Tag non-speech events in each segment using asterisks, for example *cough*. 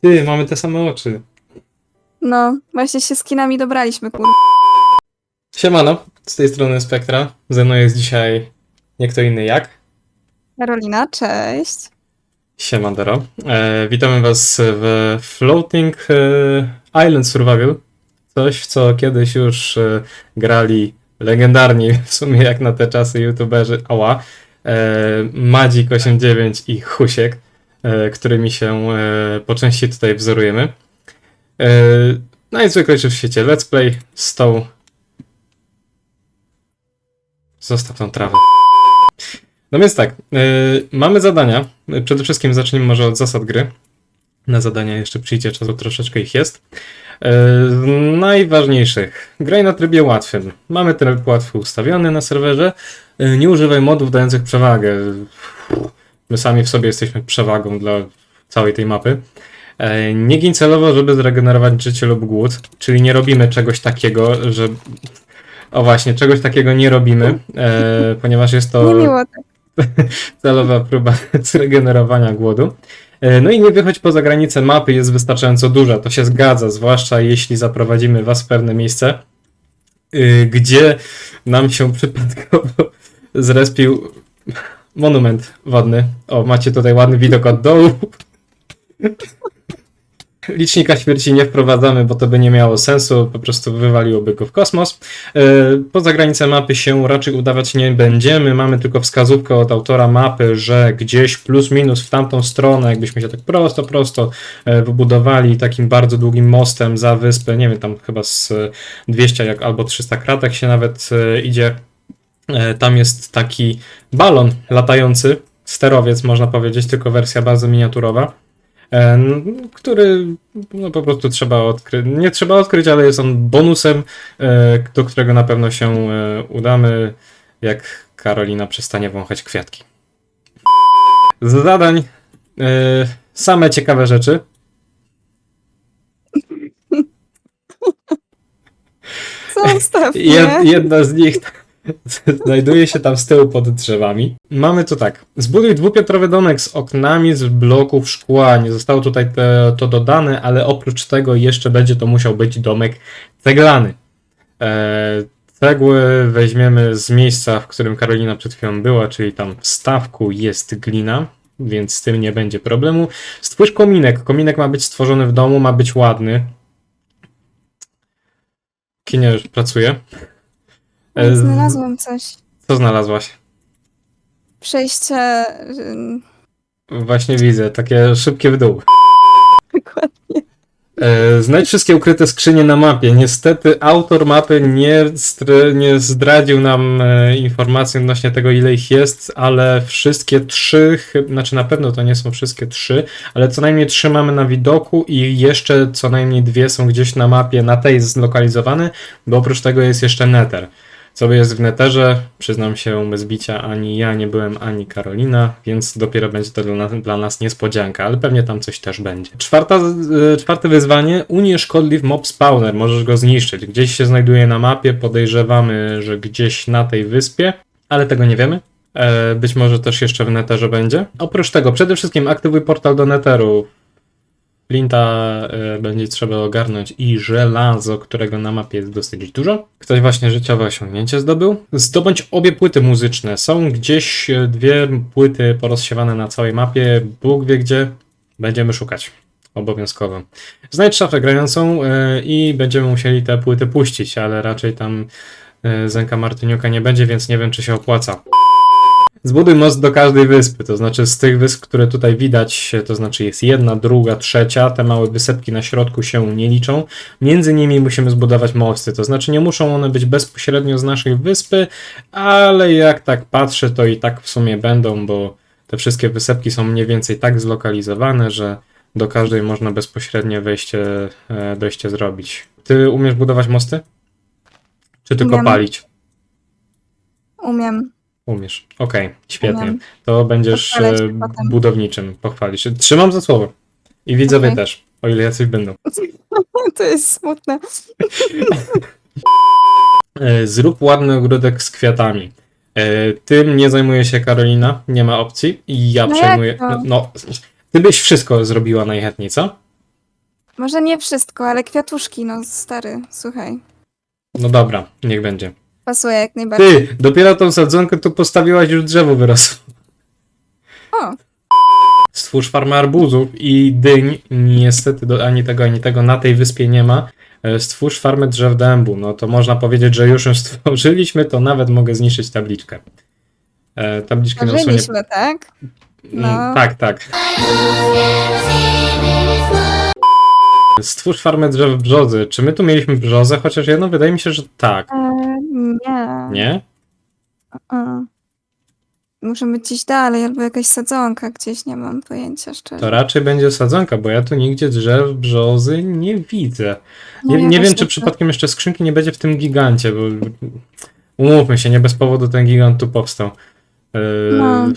Ty, mamy te same oczy. No, właśnie się skinami dobraliśmy, kur... Siemano, z tej strony Spektra. Ze mną jest dzisiaj nie kto inny jak Karolina, cześć. Siemandero. E, witamy was w Floating e, Island Survival. Coś, w co kiedyś już e, grali legendarni *laughs* w sumie jak na te czasy youtuberzy, ała, e, Madzik89 i Husiek, którymi się e, po części tutaj wzorujemy. E, najzwyklejszy w świecie Let's Play z tą... Zostaw tą trawę. No więc tak, mamy zadania. Przede wszystkim zacznijmy może od zasad gry. Na zadania jeszcze przyjdzie czasu, troszeczkę ich jest. Najważniejszych. Graj na trybie łatwym. Mamy tryb łatwy ustawiony na serwerze. Nie używaj modów dających przewagę. My sami w sobie jesteśmy przewagą dla całej tej mapy. Yy, Nie gin celowo, żeby zregenerować życie lub głód, czyli nie robimy czegoś takiego, że. O właśnie, czegoś takiego nie robimy, e, ponieważ jest to tak. *laughs* celowa próba *laughs* zregenerowania głodu. E, No i nie wychodź poza granicę mapy jest wystarczająco duża, to się zgadza, zwłaszcza jeśli zaprowadzimy was w pewne miejsce, y, gdzie nam się *laughs* przypadkowo zrespił monument wodny. O, macie tutaj ładny widok od dołu. Licznika śmierci nie wprowadzamy, bo to by nie miało sensu, po prostu wywaliłoby go w kosmos. E, Poza granicę mapy się raczej udawać nie będziemy. Mamy tylko wskazówkę od autora mapy, że gdzieś plus minus w tamtą stronę, jakbyśmy się tak prosto, prosto e, wybudowali takim bardzo długim mostem za wyspę, nie wiem, tam chyba z e, 200 jak, albo 300 kratek się nawet e, idzie. E, Tam jest taki balon latający, sterowiec można powiedzieć, tylko wersja bardzo miniaturowa. e, Który no, po prostu trzeba odkryć. Nie trzeba odkryć, ale jest on bonusem e, do którego na pewno się udamy, jak Karolina przestanie wąchać kwiatki. Z zadań same ciekawe rzeczy. *laughs* Zostaw mnie. Jed, jedna z nich *laughs* znajduje się tam z tyłu pod drzewami. Mamy to tak. Zbuduj dwupiętrowy domek z oknami z bloków szkła. Nie zostało tutaj te, to dodane, ale oprócz tego jeszcze będzie to musiał być domek ceglany. E, cegły weźmiemy z miejsca, w którym Karolina przed chwilą była, czyli tam w stawku jest glina, więc z tym nie będzie problemu. Stwórz kominek. Kominek ma być stworzony w domu, ma być ładny. Kinia już pracuje. E, Znalazłam coś. Co znalazłaś? Przejście... ym, Właśnie widzę, takie szybkie w dół. *laughs* Dokładnie. E, Znajdź wszystkie ukryte skrzynie na mapie. Niestety autor mapy nie, str- nie zdradził nam e, informacji odnośnie tego, ile ich jest, ale wszystkie trzy, znaczy na pewno to nie są wszystkie trzy, ale co najmniej trzy mamy na widoku i jeszcze co najmniej dwie są gdzieś na mapie, na tej zlokalizowane, bo oprócz tego jest jeszcze Nether. Co jest w Netherze, przyznam się bez bicia, ani ja nie byłem, ani Karolina, więc dopiero będzie to dla nas, dla nas niespodzianka, ale pewnie tam coś też będzie. Czwarta, y, czwarte wyzwanie, unieś szkodliw mob spawner, możesz go zniszczyć. Gdzieś się znajduje na mapie, podejrzewamy, że gdzieś na tej wyspie, ale tego nie wiemy. E, Być może też jeszcze w Netherze będzie. Oprócz tego, przede wszystkim aktywuj portal do Netheru. Flinta e, będzie trzeba ogarnąć i żelazo, którego na mapie jest dosyć dużo. Ktoś właśnie życiowe osiągnięcie zdobył. Zdobądź obie płyty muzyczne. Są gdzieś e, dwie płyty porozsiewane na całej mapie. Bóg wie gdzie. Będziemy szukać. Obowiązkowo. Znajdź szafę grającą e, i będziemy musieli te płyty puścić, ale raczej tam Zenka Martyniuka nie będzie, więc nie wiem czy się opłaca. Zbuduj most do każdej wyspy, to znaczy z tych wysp, które tutaj widać, to znaczy jest jedna, druga, trzecia, te małe wysepki na środku się nie liczą. Między nimi musimy zbudować mosty, to znaczy nie muszą one być bezpośrednio z naszej wyspy, ale jak tak patrzę, to i tak w sumie będą, bo te wszystkie wysepki są mniej więcej tak zlokalizowane, że do każdej można bezpośrednie wejście, e, dojście zrobić. Ty umiesz budować mosty? Czy tylko Umiem. palić? Umiem. Umiesz. Okej, świetnie. Umiem. To będziesz Pochwalę się e, potem. budowniczym. Pochwalisz się. Trzymam za słowo. I widzowie Okej. też, o ile jacyś będą. *laughs* To jest smutne. *laughs* E, Zrób ładny ogródek z kwiatami. E, Tym nie zajmuje się Karolina, nie ma opcji. I ja No przejmuję. to? No, no, ty byś wszystko zrobiła najchętniej, co? Może nie wszystko, ale kwiatuszki, no stary, słuchaj. No dobra, niech będzie. Pasuje jak najbardziej. Ty, dopiero tą sadzonkę tu postawiłaś, już drzewo wyrosło. O, Stwórz farmę arbuzów i dyń. Niestety do, ani tego, ani tego na tej wyspie nie ma. E, Stwórz farmę drzew dębu. No to można powiedzieć, że już ją *laughs* stworzyliśmy, to nawet mogę zniszczyć tabliczkę. E, tabliczkę na tak? no. Mm, Tak, tak. Stwórz farmę drzew brzozy. Czy my tu mieliśmy brzozę? Chociaż jedno, wydaje mi się, że tak. E, nie. Nie? E. Muszę być gdzieś dalej, albo jakaś sadzonka gdzieś, nie mam pojęcia szczerze. To raczej będzie sadzonka, bo ja tu nigdzie drzew brzozy nie widzę. No Nie, ja nie wiem, czy przypadkiem jeszcze skrzynki nie będzie w tym gigancie, bo umówmy się, nie bez powodu ten gigant tu powstał. Yy, No.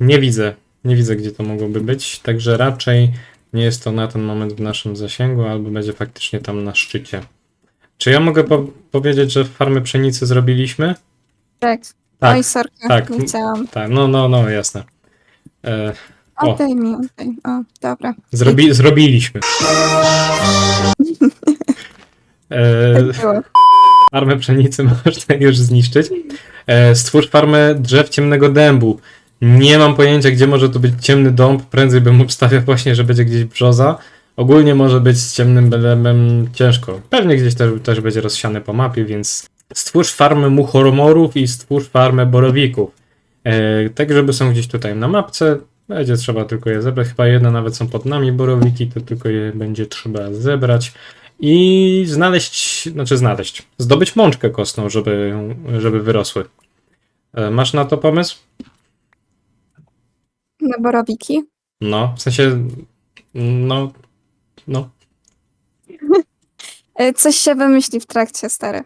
Nie widzę, nie widzę, gdzie to mogłoby być, także raczej nie jest to na ten moment w naszym zasięgu, albo będzie faktycznie tam na szczycie. Czy ja mogę po powiedzieć, że farmy pszenicy zrobiliśmy? Tak. Tak, Oj, sorka, tak. nie chciałam. tak, no, no, no, jasne. E, O. Oddaj mi, oddaj. O, dobra. zrobi, zrobiliśmy. *laughs* E, Tak było. Farmę pszenicy *laughs* można już zniszczyć. E, stwórz farmę drzew ciemnego dębu. Nie mam pojęcia, gdzie może tu być ciemny dąb. Prędzej bym obstawiał właśnie, że będzie gdzieś brzoza. Ogólnie może być z ciemnym belemem ciężko. Pewnie gdzieś też, też będzie rozsiane po mapie, więc stwórz farmę muchoromorów i stwórz farmę borowików. E, tak, żeby są gdzieś tutaj na mapce. Będzie trzeba tylko je zebrać. Chyba jedne nawet są pod nami borowiki, to tylko je będzie trzeba zebrać i znaleźć, znaczy znaleźć, zdobyć mączkę kostną, żeby, żeby wyrosły. E, Masz na to pomysł? Na borowiki. No, w sensie, no, no, E, *laughs* Coś się wymyśli w trakcie, stary.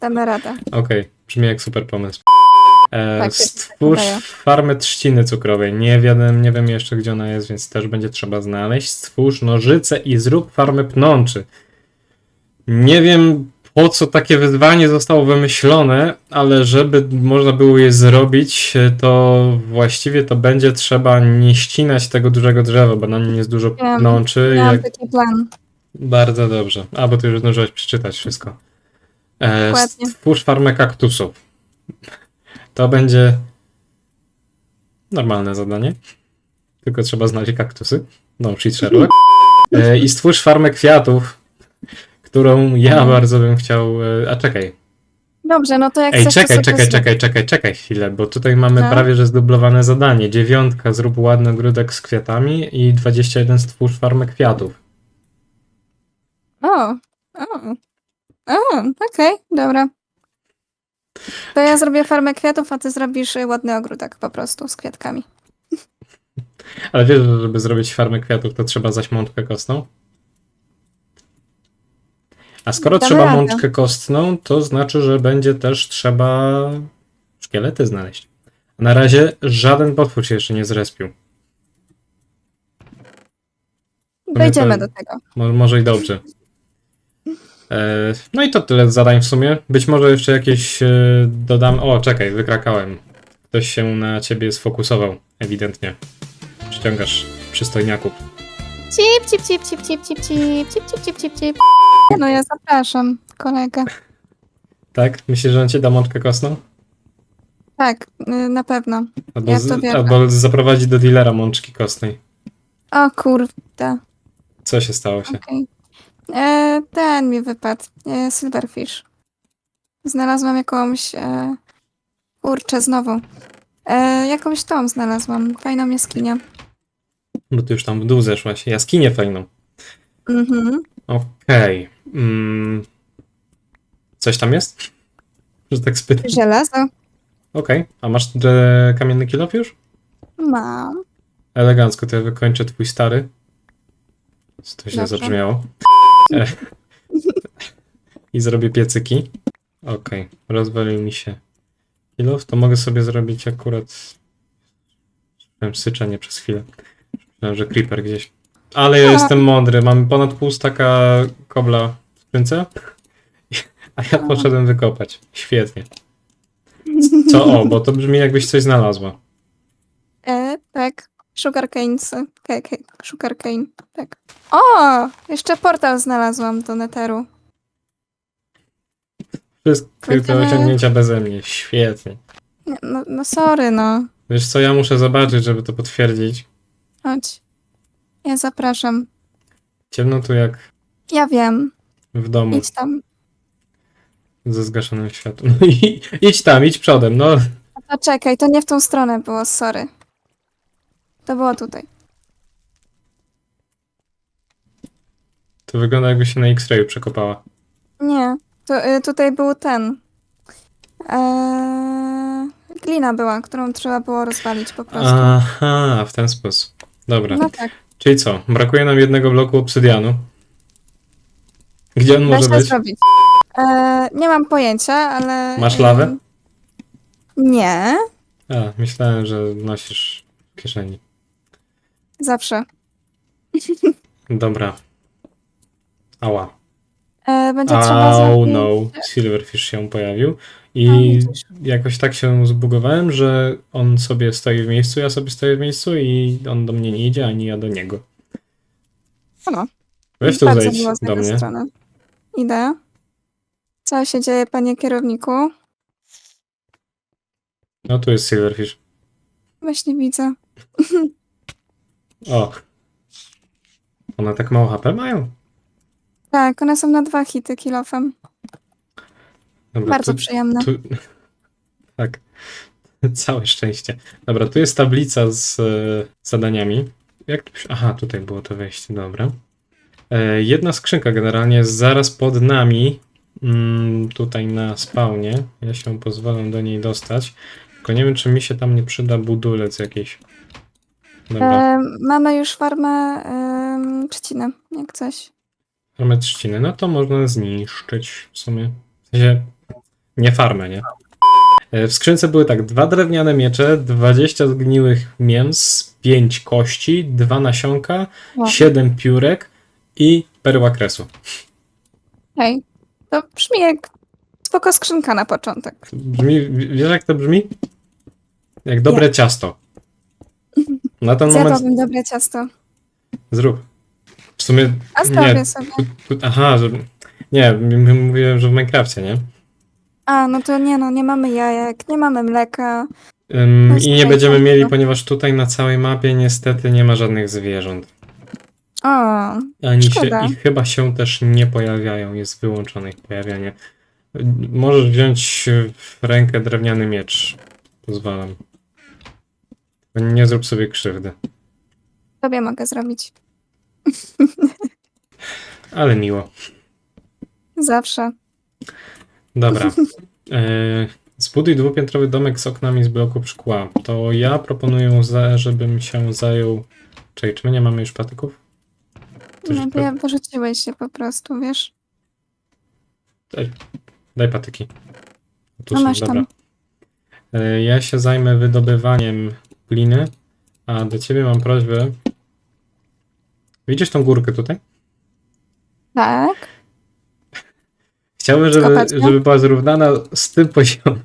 Damy radę. okej, brzmi jak super pomysł. E, Tak, jest, stwórz tak wydaje. farmę trzciny cukrowej. Nie wiem, nie wiem jeszcze, gdzie ona jest, więc też będzie trzeba znaleźć. Stwórz nożyce i zrób farmę pnączy. Nie wiem, po co takie wyzwanie zostało wymyślone, ale żeby można było je zrobić, to właściwie to będzie trzeba nie ścinać tego dużego drzewa, bo na nim jest dużo Wiem, pnączy. Miałam Jak... taki plan. Bardzo dobrze. A, bo ty już zdążyłeś przeczytać wszystko. E, Dokładnie. stwórz farmę kaktusów. To będzie normalne zadanie. Tylko trzeba znaleźć kaktusy. No, shit Sherlock. E, I stwórz farmę kwiatów, którą ja Mhm. bardzo bym chciał... E, a czekaj. Dobrze, no to jak Ej, chcesz, to czekaj, sobie czekaj, czekaj, czekaj, czekaj chwilę, bo tutaj mamy No. prawie że zdublowane zadanie. Dziewiątka, zrób ładny ogródek z kwiatami i 21 stwórz farmę kwiatów. O, o, o, okej, dobra. To ja zrobię farmę kwiatów, a ty zrobisz y, ładny ogródek po prostu z kwiatkami. Ale wiesz, że żeby zrobić farmę kwiatów, to trzeba zaś mączkę kostną? A skoro Damy trzeba radę. mączkę kostną, to znaczy, że będzie też trzeba szkielety znaleźć. A na razie żaden potwór się jeszcze nie zrespił. Dojdziemy do tego. Mo- może i dobrze. E, no i to tyle zadań w sumie. Być może jeszcze jakieś e, dodam. O, czekaj, wykrakałem. Ktoś się na ciebie sfokusował, ewidentnie. Przyciągasz przystojniaków. Cip, cip, cip, cip, cip, cip, cip, cip, cip, cip, cip, cip. No ja zapraszam kolegę. Tak? Myślisz, że on ci da mączkę kostną? Tak, y, na pewno. Albo, Ja w to z, wierzę. albo zaprowadzi do dealera mączki kostnej. O kurde, Co się stało się? okej. E, Ten mi wypadł, e, Silverfish. Znalazłam jakąś, e, kurczę, znowu. E, jakąś tą znalazłam, fajną jaskinię. Bo ty już tam w dół zeszłaś. Jaskinię fajną. Mhm. Okej. Mm. Coś tam jest? Że tak spytam. Żelazo Okej. A masz e, kamienny kilof już? mam. Elegancko, to ja wykończę twój stary. To źle Dobrze. zabrzmiało. E, I zrobię piecyki. Okej, rozwalił mi się kilof, to mogę sobie zrobić akurat... Miałem syczenie przez chwilę. Myślałem, że creeper gdzieś. Ale ja jestem mądry, mam ponad pół staka kobla w skrzynce, a ja poszedłem wykopać. Świetnie. *laughs* Co o, bo to brzmi jakbyś coś znalazła. E, tak. Sugarcane'sy. Ke- ke- Sugarcane, tak. O! Jeszcze portal znalazłam do Netheru. Wszystkie te osiągnięcia beze mnie. Świetnie. Nie, No, no sorry, no. Wiesz co, ja muszę zobaczyć, żeby to potwierdzić. Chodź. Ja zapraszam. Ciemno tu jak Ja wiem. w domu Idź tam. ze zgaszonym światłem. No *laughs* i idź tam, idź przodem, no. A czekaj, to nie w tą stronę było, sorry. To było tutaj. To wygląda jakby się na X-rayu przekopała. Nie, to y, tutaj był ten. Eee, glina była, którą trzeba było rozwalić po prostu. Aha, w ten sposób. Dobra. No tak, Czyli co? Brakuje nam jednego bloku obsydianu. Gdzie on da może się być? zrobić. Eee, nie mam pojęcia, ale... Masz lawę? em, Nie, A, myślałem, że nosisz w kieszeni. zawsze. Dobra. Ała. Eee, będzie trzeba Oh zrobić... no, Silverfish się pojawił. No, I widzisz. jakoś tak się zbugowałem, że on sobie stoi w miejscu, ja sobie stoję w miejscu i on do mnie nie idzie, ani ja do niego. No. Weź tu Bardzo zejdź miło z do jego mnie. strony. Idę. Co się dzieje, panie kierowniku? No tu jest Silverfish. Właśnie widzę. *laughs* O. One tak mało HP mają? Tak, one są na dwa hity kilofem. Dobra, Bardzo tu, przyjemne. tu... *laughs* Tak. *laughs* Całe szczęście. Dobra, tu jest tablica z e, zadaniami. Jak tu... się- Aha, tutaj było to wejście, dobra. E, jedna skrzynka generalnie jest zaraz pod nami. Mm, tutaj na spawnie. Ja się pozwalam do niej dostać. Tylko nie wiem, czy mi się tam nie przyda budulec jakiś. Dobra. E, mamy już farmę e, trzciny, jak coś. Farmę trzciny. No to można zniszczyć w sumie. W sensie nie farmę, nie? E, W skrzynce były tak, dwa drewniane miecze, 20 zgniłych mięs, 5 kości, dwa nasionka, Wow. 7 piórek i perła kresu. Hej, to brzmi jak spoko skrzynka na początek. Brzmi, wiesz jak to brzmi? Jak dobre ciasto. *laughs* Na ten moment Zjadłabym dobre ciasto. zrób. Sumie A nie. zrobię sobie. tu- tu- Aha, że, nie, m- m- mówiłem, że w Minecrafcie, nie? A, no to nie no, nie mamy jajek, nie mamy mleka. Ym, No I nie słuchaj, będziemy tak, mieli, no. ponieważ tutaj na całej mapie niestety nie ma żadnych zwierząt. O, Ani się, Szkoda. I chyba się też nie pojawiają, jest wyłączone ich pojawianie. Y, Możesz wziąć w rękę drewniany miecz. Pozwalam. Nie zrób sobie krzywdy. tobie mogę zrobić. Ale miło. Zawsze. Dobra. E, zbuduj dwupiętrowy domek z oknami z bloków szkła. To ja proponuję, za, żebym się zajął... Czekaj, czy my nie mamy już patyków? Coś No, pe- ja wyrzuciłeś się po prostu, wiesz. Daj, daj patyki. Tu No są, masz tam. dobra. E, Ja się zajmę wydobywaniem gliny, a do ciebie mam prośbę. Widzisz tą górkę tutaj? Tak. Chciałbym, żeby, Skopać żeby była zrównana z tym poziomem.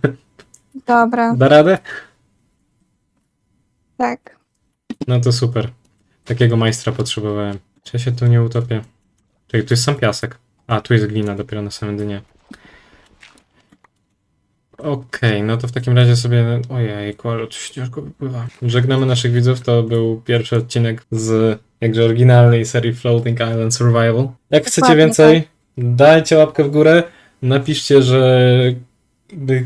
Dobra, Da radę? tak. No to super. Takiego majstra potrzebowałem. Czy ja się tu nie utopię? Czekaj, tu jest sam piasek. A, tu jest glina dopiero na samym dnie. Okej, no to w takim razie sobie... Ojej, ale się ciężko wypływa. Żegnamy naszych widzów, to był pierwszy odcinek z jakże oryginalnej serii Floating Island Survival. Jak chcecie Dokładnie więcej, dajcie łapkę w górę, napiszcie, że by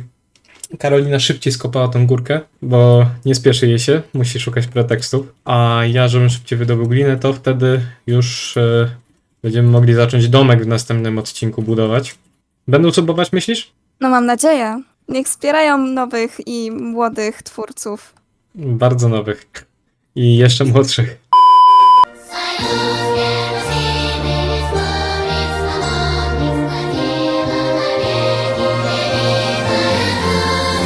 Karolina szybciej skopała tą górkę, bo nie spieszy jej się, musi szukać pretekstów. A ja, żebym szybciej wydobył glinę, to wtedy już e, będziemy mogli zacząć domek w następnym odcinku budować. Będą subować, myślisz? No mam nadzieję. Niech wspierają nowych i młodych twórców. Bardzo nowych. I jeszcze młodszych. Sayonara.